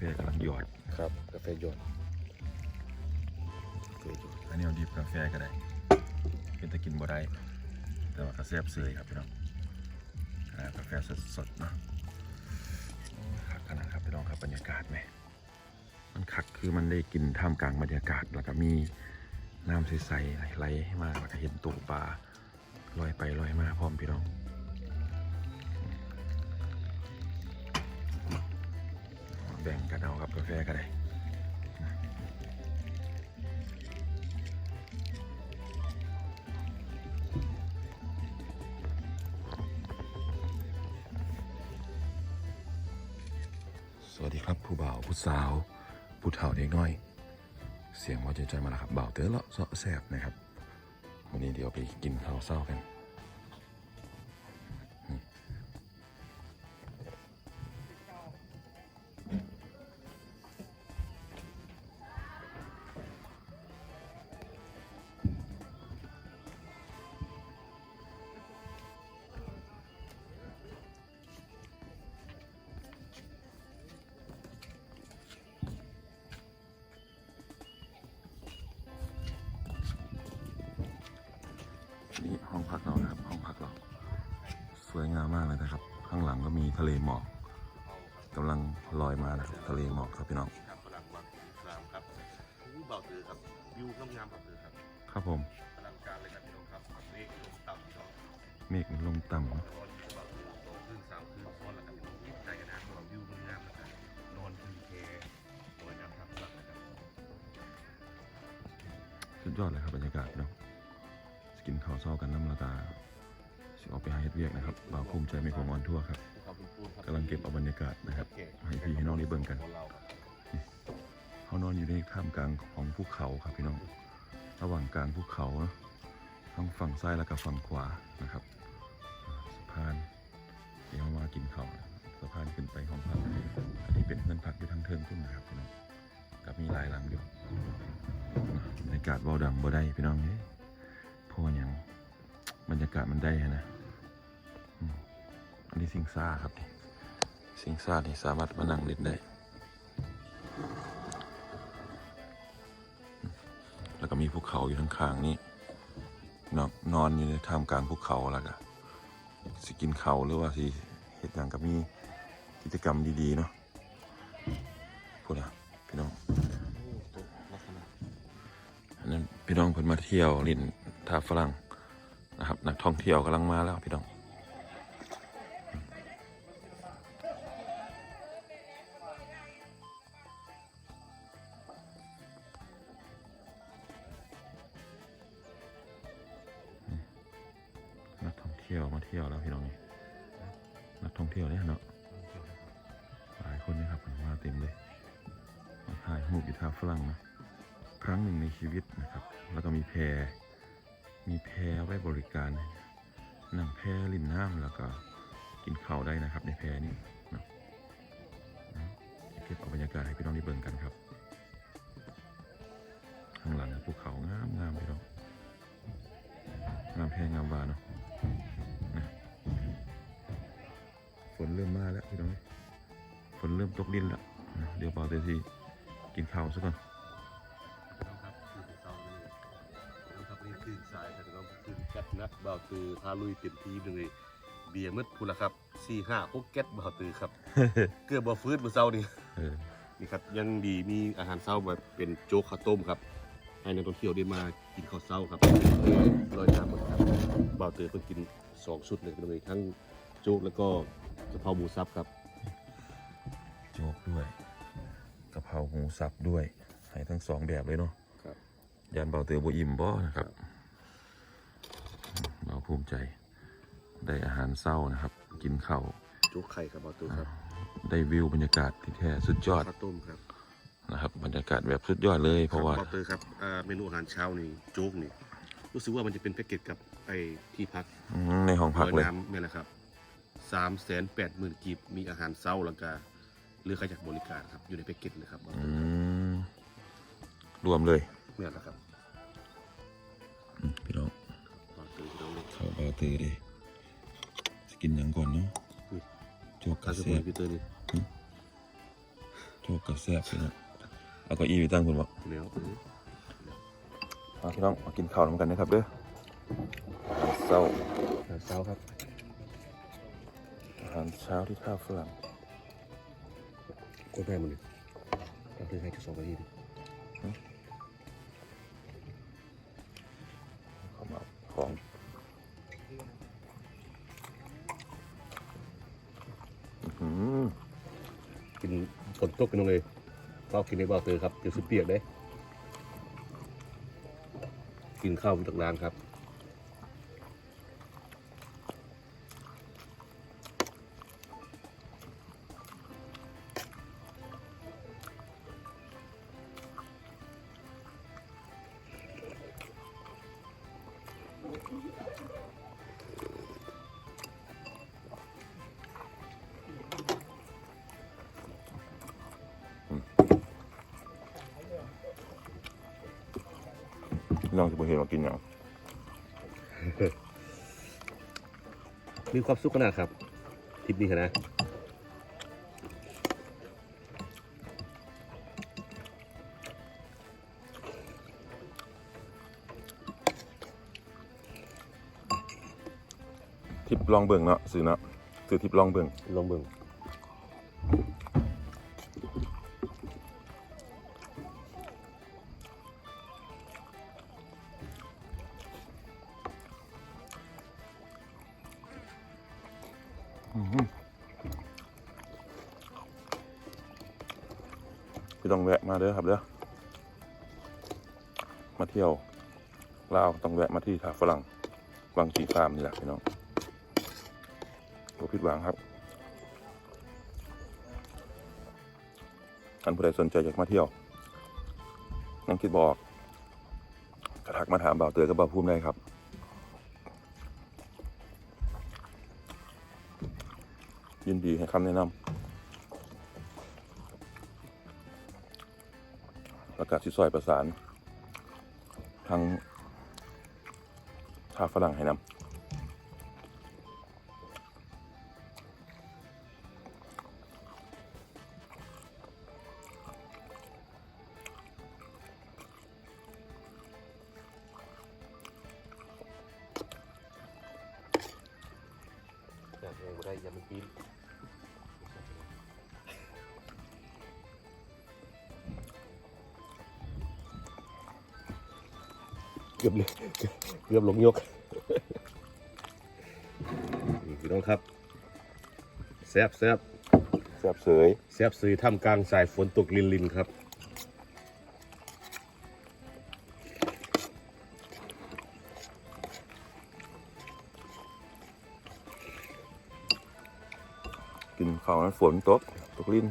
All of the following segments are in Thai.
ฟกำลังหยอดครับ กาแฟหยดกาแฟหยดอันนี้เอาดิบกาแฟก็ได้เป็นตะกินบ่ได้แต่ว่าก็แซ่บเสยครับพี่น้องอ่ากาแฟสดๆเนาะโอ้ยคักขนาดครับพี่น้องครับบรรยากาศไหมมันคักคือมันได้กินท่ามกลางบรรยากาศแล้วก็มีน้ำใสๆไหลๆมาแล้วก็เห็นตูปลาลอยไปลอยมาพร้อมพี่น้อง แบ่งกันเอากับกาแฟก็ได้สวัสดีครับผู้บ่าวผู้สาว ผู้เฒ่าเด็กน้อย เสียงว่าจะใจมาแล้วครับบ่าวเต๋อเลาะเสาะแสบนะครับวันนี้เดี๋ยวไปกินข้าวเศร้ากัน นี่ห้องพักเรานะครับ ห้องพักเรา สวยงามมากเลยนะครับ ข้างหลังก็มีทะเลหมอกกำลังลอยมานะครับทะเลหมอกครับพี่น้องครับฝรั่งมักสามครับผู้เบาตือครับวิวงามๆเบาตือครับ ครับผมอลังการเลยครับพี่น้องครับเมฆลงต่ำพี่น้องเมฆลงต่ำนอนอยู่เบาตือโตขึ้นสามคืนซ้อนแล้วครับพี่น้องยิบใจกันนะเพราะว่าวิวมันงามนะครับนอนคืนเคสวยงามครับฝรั่งนะครับสุดยอดเลยครับบรรยากาศพี่น้อง สกินข้าวเศร้ากันน้ำละตาสิออกไปหาเฮ็ดเวียกนะครับบ่าวภูมิใจไม่ความออนทั่วครับขอบคุณปูนครับกำลังเก็บเอาบรรยากาศนะครับโอเคให้พี่ให้น้องได้เบิ่งกันของเราครับเขานอนอยู่ในท่ามกลางของภูเขาครับพี่น้อง ระหว่างกลางภูเขาเนอะทั้งฝั่งซ้ายและก็ฝั่งขวานะครับอ่าสะพานเดี๋ยวมากินเขาวสะพานขึ้นไปห้องพักอันนี้เป็นเงินพักอยู่ทางเทิงพุ่นนะครับพี่น้องกับมีหลายหลังอยู่นะบรรยากาศเบาดังบ่ได้พี่น้องเอ้ยเพราะอย่างบรรยากาศมันได้นะอันนี้สิงซ่าครับนี่สิงซ่านี่สามารถมานั่งเล่นได้ แล้วก็มีภูเขาอยู่ข้างๆนี่นอนนอนอยู่ในท่ามกลางภูเขาแล้วก็สิกินเขาหรือว่าสิเหตุอย่างกับมีกิจกรรมดีๆเนาะพูดนะพี่น้องอันนั้นพี่น้องเพิ่นมาเที่ยวลิน ท่าฝรั่งนะครับ นักท่องเที่ยวกำลังมาแล้วพี่น้อง นั่งแพริมน้ำแล้วก็กินข้าวได้นะครับ ในแพนี้เนะเก็บเอาบรรยากาศให้พี่น้องได้เบิ่งกันครับ ข้างหลังภูเขางามงามพี่น้องงามแพงามวาเนาะนะฝนเริ่มมาแล้วพี่น้องฝนเริ่มตกดินแล้วนะเดี๋ยวเบาเต็มทีกินข้าวซะก่อน บาตือพาลุยเต็มที่เลยเบียร์มืดพูนละครับสี่ห้าหกแก๊สเบาตือครับ เกือบบ่ฟื้นเมื่อเช้านี่เออนี่ครับยังดีมีอาหารเช้าแบบเป็นโจ๊กข้าวต้มครับให้นักท่องเที่ยวได้มากินข้าวเช้าครับลอยน้ำหมดครับเบาตือเพิ่งกินสองชุดเลยเลยทั้งโจ๊กแล้วก็กะเพราหมูสับครับ โจ๊กด้วยกะเพราหมูสับด้วยให้ทั้งสองแบบเลยเนาะครับยานเบาเตือโบอิ่มบ่นะครับเรา ภูมิใจ ได้อาหารเศร้านะครับ กินข้าวโจ๊กไข่ครับเบาตือครับได้วิวบรรยากาศที่แท้สุดยอดข้าวต้มครับนะครับบรรยากาศแบบสุดยอดเลยเพราะว่าคบเบาตือครับอ่าเมนูอาหารเช้านี่โจ๊กนี่รู้สึกว่ามันจะเป็นแพ็กเกจกับไอ้ที่พักอืมในห้องพักลอยเลยน้ำเนี่ยแหละครับสามแสนแปดหมื่นกีบมีอาหารเช้าแล้วก็เรือขยักบริการครับอยู่ในแพ็กเกจเลยครับอืมรวมเลยเนี่ยแหละครับ เข้าเบาเตือดิสกินหยังก่อนเนาะโจ๊กกการระสเซีมุยนพีเตอร์นี่โชคกับแซ่บพี่น้องเอาเก็อีไปตั้งคุณบอกเนื้อมาพี่น้องมากินข้าวน้ำกันนะครับเด้ออาหารเช้าเช้าครับอาหารเช้าที่ท่าฝรั่งกดแม่มันเลยเราเพิ่งให้แค่สองนาที ตกกันเลยก็กินในบ่อเตอครับเดี๋ยวสุดเปียกได้กินข้าวจากร้านครับ น้องจะบ่เห็นว่ากินอย่างมีความสุขขนาดครับทริปนี้ขนาดทิปลองเบิ่งเนาะสื่อเนาะสื่อทิปลองเบิ่งลองเบิ่ง มาเที่ยวลาวต้องแวะมาที่ท่าฝรั่งวังสีครามนี่แหละพี่น้องตัวผิดหวังครับท่านผู้ใดสนใจอยากมาเที่ยวยังคิดบอกกระทักมาถามบ่าวเตอกับบ่าวภูมิได้ครับยินดีให้คำแนะนำประกาศที่ซอยประสาน ทั้งชาฝรั่งให้นำ อบเลยเกือบเกือบหลงยกนี่พี่น้องครับแซบแซบแซ่บเสยแซบซื้อท่ามกลางสายฝนตกลินลินครับกินข้าวนั้นฝนตกตกลิ้น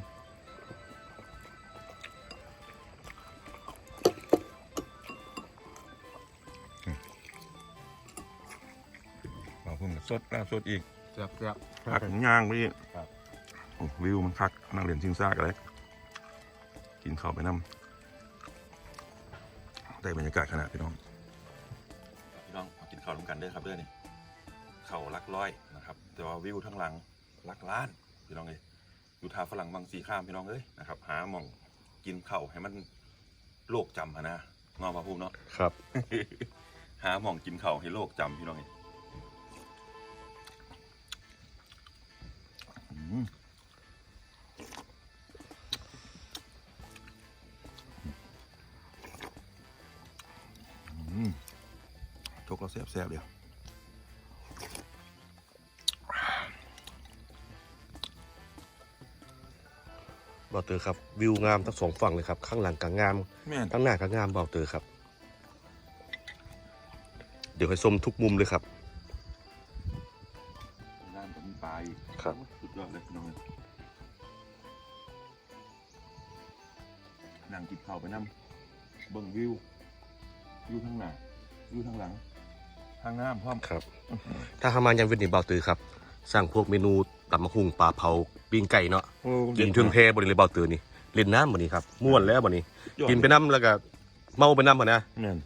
สดแล้วสดอีกแซ่บแซ่บคักย่างไปอีกครับ โอ้วิวมันคักนั่งเล่นชิงซากอะไรกินข้าวไปน้ำได้บรรยากาศขนาดพี่น้อง พี่น้องมากินข้าวร่วมกันเด้อครับเด้อนี่เข่าลักร้อยนะครับ แต่ว่าวิวทั้งหลังลักล้านพี่น้องเลยอยู่ทาฝรั่งบางสีข้ามพี่น้องเอ้ยนะครับ หาหม่องกินเข่าวให้มันโลกจำอะนะนอกมาพูดเนาะ ครับ หาหม่องกินเข่าวให้โลกจำพี่น้องเอ้ย จกเราแซ่บๆเดียวบ่าวเตอครับ วิวงามทั้งสองฝั่งเลยครับ ข้างหลังก็งามแม่นข้างหน้าก็งามบ่าวเตอครับ เดี๋ยวให้ชมทุกมุมเลยครับ ถ้าหามายังเวียดนามบ่าวเตอครับสร้างพวกเมนูตำมะฮุงปลาเผาปิ้งไก่เนาะโอ้กินเทิงเพบริเลยบ่าวเตอนี่เล่นน้ำบ่นี้ครับม่วนแล้วบ่นี้ยอดกินไปน้ำแล้วก็เมาไปน้ำบ่นะแม่น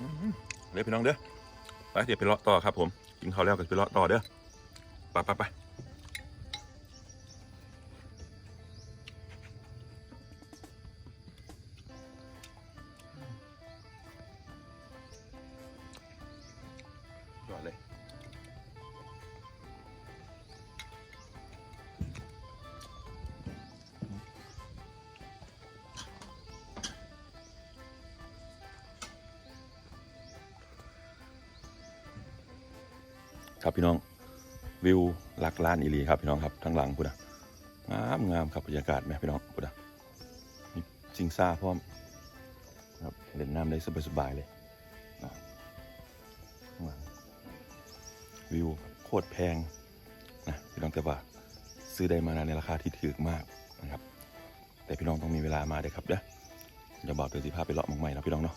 อื้อหือเดี๋ยวพี่น้องเด้อไปเดี๋ยวไปเลาะต่อครับผมกินข้าวแล้วก็ไปเลาะต่อเด้อไปไปไป ยอดเลย ครับพี่น้อง วิวหลักล้านอีหลีครับพี่น้องครับทั้งหลังพุทธะงามงามครับบรรยากาศไหมพี่น้องพุทธะมีจิงซ่าพร้อมครับเล่นน้ำได้สบายๆเลย วิวโคตรแพงนะพี่น้องแต่ว่าซื้อได้มาในราคาที่ถูกมากนะครับ แต่พี่น้องต้องมีเวลามาเด้ครับเด้ออย่าบอกเตือนสิภาพไปเลาะมองใหม่นะพี่น้องเนาะ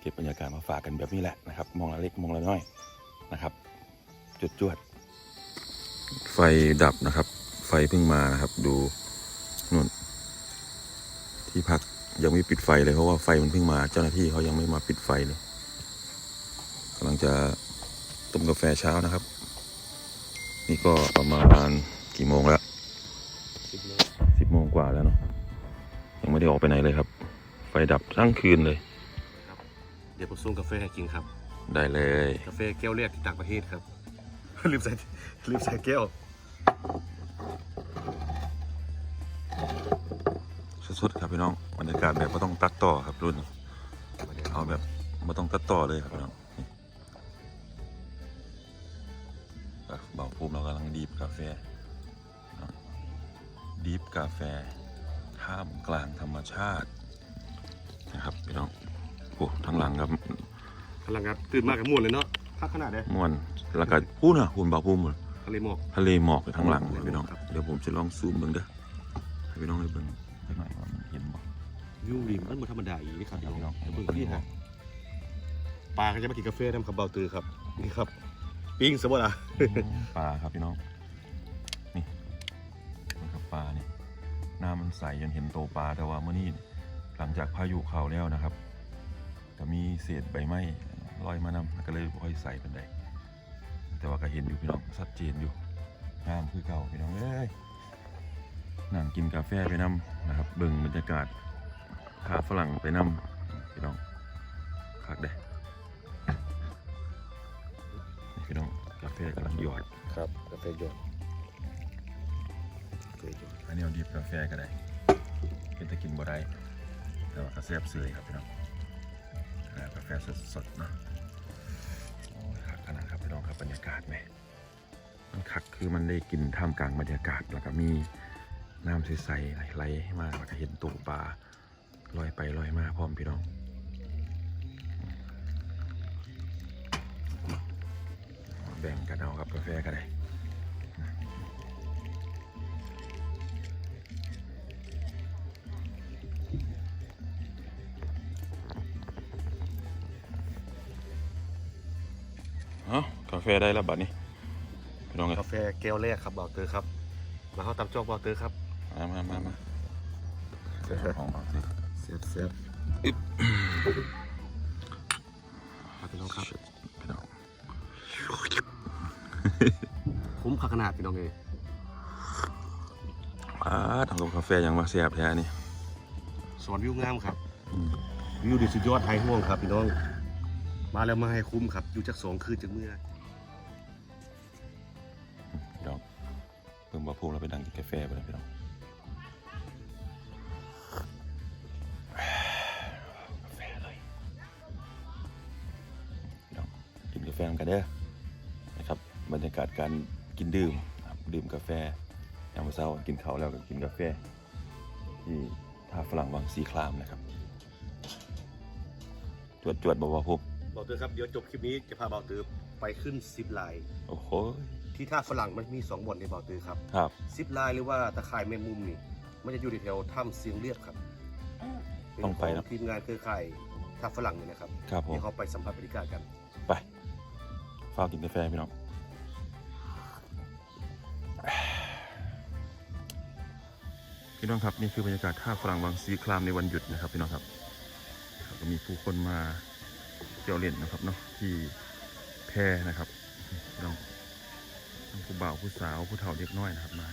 เก็บบรรยากาศมาฝากกันแบบนี้แหละนะครับ มองละเล็กมองละน้อยนะครับจวดจวด ไฟดับนะครับ ไฟเพิ่งมานะครับ ดูนู่น ที่พักยังไม่ปิดไฟเลยเพราะว่าไฟมันเพิ่งมา เจ้าหน้าที่เขายังไม่มาปิดไฟเลยกำลังจะ ต้มกาแฟเช้านะครับ นี่ก็ประมาณกี่โมงแล้วสิบโมงสิบโมงกว่าแล้วเนาะยังไม่ได้ออกไปไหนเลยครับ ไฟดับทั้งคืนเลยครับเดี๋ยวผมส่งกาแฟให้กินครับ ได้เลย กาแฟแก้วแรกที่ต่างประเทศครับ ลืมใส่ลืมใส่แก้วสดๆครับพี่น้องบรรยากาศแบบไม่ต้องตัดต่อครับรุ่น เอาแบบไม่ต้องตัดต่อเลยครับพี่น้อง ภูมิเรากำลังดีบกาแฟเนาะดีบกาแฟท่ามกลางธรรมชาตินะครับพี่น้องโอ้ทั้งหลังครับพลังงานตื่นมากกับม่วนเลยเนาะพักขนาดเนี้ยม่วนแล้วก็พูดนะพูนเบาภูมิทะเลหมอกทะเลหมอกอยู่ทั้งหลังเลยพี่น้องครับเดี๋ยวผมจะลองซูมเบิ่งเด้อให้พี่น้องได้เบิ่งสักหน่อยว่ามันเห็นบ่วิวริมมันบ่ธรรมดาอีนี่ครับเดี๋ยวพี่น้องเดี๋ยวเบิ่งพี่ฮะปลาก็จะมากินกาแฟน้ำขับเบาตือครับนี่ครับ ปิ้งสมมติอะปลาครับพี่น้อง นี่นะครับปลาเนี่ยน้ำมันใสจนเห็นโตปลาแต่ว่าเมื่อนี้หลังจากพายุเข้าแล้วนะครับก็มีเศษใบไม้ลอยมานำก็เลยค่อยใสเป็นไดแต่ว่าก็เห็นอยู่พี่น้องชัดเจนอยู่งามคือเก่าพี่น้องเอ้ยนั่งกินกาแฟไปนำนะครับเบิ่งบรรยากาศขาฝรั่งไปนำพี่น้องคักเด้ ฟกำลังหยอดครับกาแฟหยดกาแฟหยดอันนี้เอาดิบกาแฟก็ได้เป็นตะกินบ่ได้แต่ว่ากาแฟเสื่อยครับพี่น้องอ่ากาแฟสดๆเนาะโอ้ยคักขนาดครับพี่น้องครับบรรยากาศไหมมันคักคือมันได้กินท่ามกลางบรรยากาศแล้วก็มีน้ำใสๆไหลๆมาแล้วก็เห็นตูปลาลอยไปลอยมาพร้อมพี่น้อง แบ่งกันเอาครับกาแฟก็ได้เอ้ากาแฟได้แล้วบัดนี้พี่น้องเอ้ยกาแฟแก้วแรกครับเบาตือครับ มาเข้าตามจอกเบาตือครับ มามามามาของของสิเสียบเสียบครับพี่น้องครับพี่น้อง คุ้มค่าขนาดพี่น้องเลยอ่าทำกับกาแฟยังมาแซ่บแท้นี่สวนวิวงามครับอืมวิวดีสุดยอดไฮห่วงครับพี่น้อง มาแล้วมาให้คุ้มครับ อยู่จากสองคืนจากเมื่อพี่น้องเพิ่งมาพูดเราไปดังกินกาแฟไปแล้วพี่น้องกาแฟเลยพี่น้องกินกาแฟกันเด้อนะครั บบรรยากาศการกินดื่มนะครับดื่มกาแฟยามเช้ากินข้าวแล้วก็กินกาแฟ ที่ท่าฝรั่งวังสีครามนะครับ จวดจวดๆบอกว่าพบเบาเตอร์ครับ เดี๋ยวจบคลิปนี้จะพาเบาเตอร์ไปขึ้นซิปไลน์โอ้โหที่ท่าฝรั่งมันมีสองบ่อนในเบาเตอร์ครับครับซิปไลน์หรือว่าตะข่ายแมงมุมนี่มันจะอยู่แถวถ้ำเสียงเรียบครับต้องไปเป็นนะขทีมงานเครือข่ายท่าฝรั่งเนี่ยนะครับครับผมเดี๋ยวเขาไปสัมผัสบรรยากาศกัน ไปฝ้ากกินกาแฟพี่น้อง พี่น้องครับนี่คือบรรยากาศท่าฝรั่งวังสีครามในวันหยุดนะครับพี่น้องครับก็มีผู้คนมาเที่ยวเล่นนะครับเนาะที่แพนะครับพี่น้องทั้งผู้บ่าวผู้สาวผู้เฒ่าเด็กน้อยนะครับมา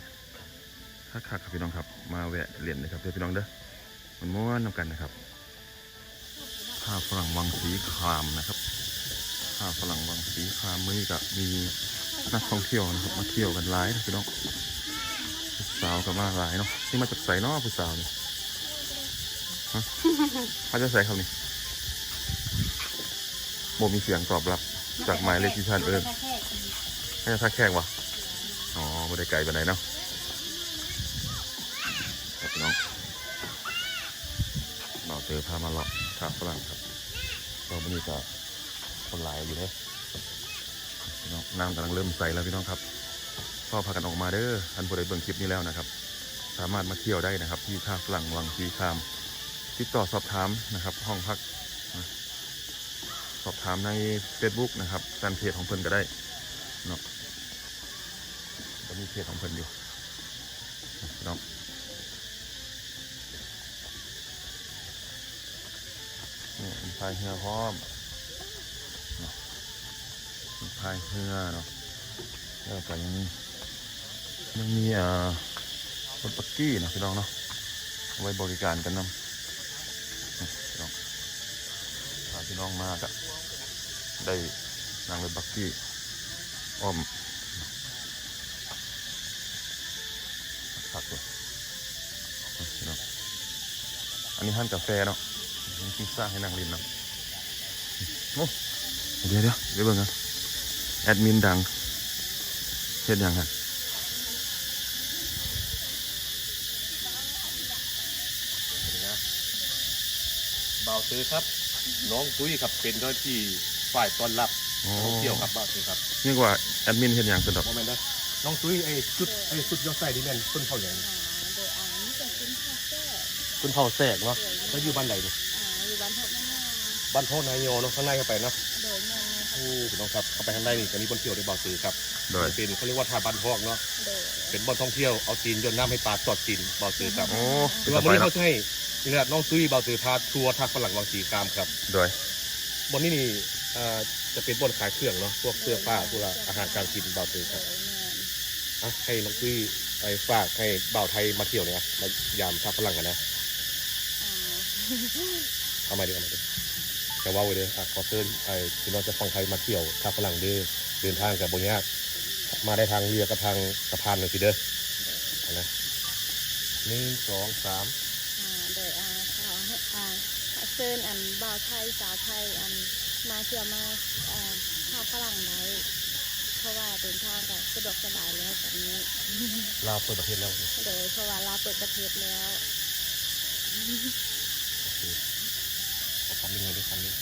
ถ้าคักครับพี่น้องครับมาแวะเรียนนะครับเด้อพี่น้องเด้อมันม้วนนำกันนะครับข้าฝรั่งวังสีครามนะครับข้าฝรั่งวังสีครามมื้อนี้ก็มีนักท่องเที่ยวนะครับมาเที่ยวกันหลายนะพี่น้องาวก็มาหลายเนาะนี่มาจากไสเนาะผู้สาวนี่ฮะมาจากไสครับนี่โมมีเสียงตอบรับจากหมายเลขที่ท่านเอิญให้ท่าแขกวะอ๋อไม่ได้ไกลไปไหนเนาะครับน้องเราเจอพามาเลาะทางฝรั่งครับเราวันนี้ก็คนหลายอยู่เลยน้องน้ำกำลังเริ่มใสแล้วพี่น้องครับ ก็พากันออกมาเด้อท่านผู้ใดเบิ่งคลิปนี้แล้วนะครับ สามารถมาเที่ยวได้นะครับ ที่ท่าฝรั่งวังสีคาม ติดต่อสอบถามนะครับ ห้องพัก สอบถามใน Facebook นะครับแฟนเพจของเพิ่นก็ได้เนาะก็มีเพจของเพิ่นอยู่พี่น้องนี่พายเรือพร้อมเนาะมีพายเรือเนาะแล้วก็ยัง ยังมีอ่ารถปักกี้เนาะพี่น้องเนาะไว้บริการกันนำนี่พี่น้องพาพี่น้องมากะได้นั่งรถปักกี้อ้อมพักเลยพี่น้องอันนี้ห้านกาแฟเนาะมีพิซซ่าให้นั่งริมน้ำโอ้เดี๋ยวเดี๋ยวเดี๋ยวเบิ่งกันแอดมินดังเฮ็ดยังกับาวซื้อครับ น้องตุ้ยครับเป็นเจ้าหน้าที่ฝ่ายต้อนรับโอ้ท่องเที่ยวครับบ่าวซื้อครับนี่กว่าแอดมินเฮ็ดหยังสะดอกโมเมนต์นะน้องตุ้ยไอ้ชุดไอ้ชุดยอดใส่นี่แม่นต้นเผาอย่างอ่าโดยอ่านี่จะเป็นคาเฟ่ต้นเผาแสกเนาะแล้วอยู่บ้านไหนเนี่ยอ่าอยู่บ้านทบแม่นาบ้านโพนายโยเนาะข้างในเข้าไปเนาะโดยแม่ในโอ้พี่น้องครับเข้าไปข้างในนี่จะมีบนเที่ยวได้บ่าวซื้อครับโดยเป็นเขาเรียกว่าทาบ้านพอกเนาะโดยเป็นบ่อนท่องเที่ยวเอาตีนยนต์น้ำให้ปลาตอดกินบ่าวซื้อครับโอ้คือสว่าวันบายนี้เนาะเขาจะให้ นี่แหละน้องตุ้ยบ่าวซื้อพาทัวร์ทางฝรั่งวังสีคามครับโดย บนนี้นี่เอ่อจะเป็นบนขายเครื่องเนาะพวกเสื้อผ้าพวกอาหารการกินบ่าวซื้อโดครับยแม่นอะให้น้องตุ้ยไปฝากให้บ่าวไทยมาเที่ยวเนี่ยมายามท่าฝรั่งกันนะอ่าเอามาดิเอามาดิแต่ว่าไว้เด้ออะขอเชิญไอ้พี่น้องจะฟังไทยมาเที่ยวท่าฝรั่งเด้อเดินทางกับบนยากมาได้ทางเรือกับทางสะพานเลยสิเด้อเอานะหนึ่งสองสาม อ่าโดยอ่าขอให้อ่า เชิญอันบ่าวไทยสาวไทยอันมาเที่ยวมาอ่าข้าวฝรั่งได้เพราะว่าเดินทางก็สะดวกสบายแล้วแบบนี้ลาวเปิดประเทศแล้วโดยเพราะว่าลาวเปิดประเทศแล้วขอคำนี้หน่อยด้วยคำนี้